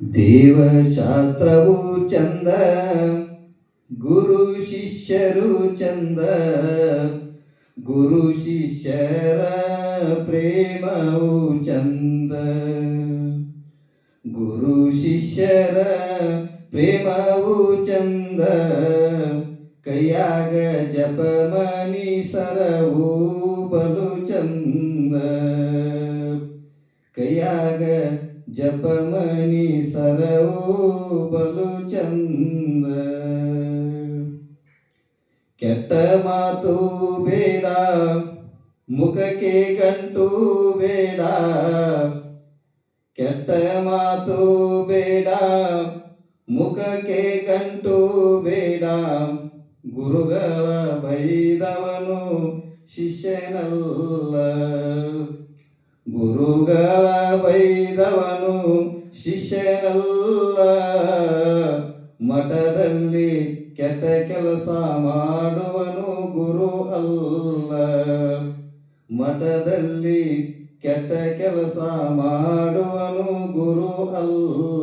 ದೇವಶಾಸ್ತ್ರವು ಚಂದ ಗುರು ಶಿಷ್ಯರು ಚಂದ ಗುರು ಶಿಷ್ಯರ ಪ್ರೇಮವು ಚಂದ ಗುರು ಶಿಷ್ಯರ ಪ್ರೇಮವು ಚಂದ ಕೈಯಾಗ ಜಪಮನಿ ಸರವು ಕೈಯಾಗ ಜಪಮಣಿ ಸರವೋ ಬಲು ಚಂದ. ಕೆಟ್ಟ ಮಾತು ಬೇಡ, ಮುಖಕ್ಕೆ ಗಂಟು ಬೇಡ. ಕೆಟ್ಟ ಮಾತು ಬೇಡ, ಮುಖಕ್ಕೆ ಗಂಟು ಬೇಡ. ಗುರುಗಳ ಬೈದವನು ಶಿಷ್ಯನಲ್ಲ. ಗುರುಗಳ ಅವನು ಶಿಷ್ಯನಲ್ಲ. ಮಠದಲ್ಲಿ ಕೆಟ್ಟ ಕೆಲಸ ಮಾಡುವನು ಗುರು ಅಲ್ಲ. ಮಠದಲ್ಲಿ ಕೆಟ್ಟ ಕೆಲಸ ಮಾಡುವನು ಗುರು ಅಲ್ಲ.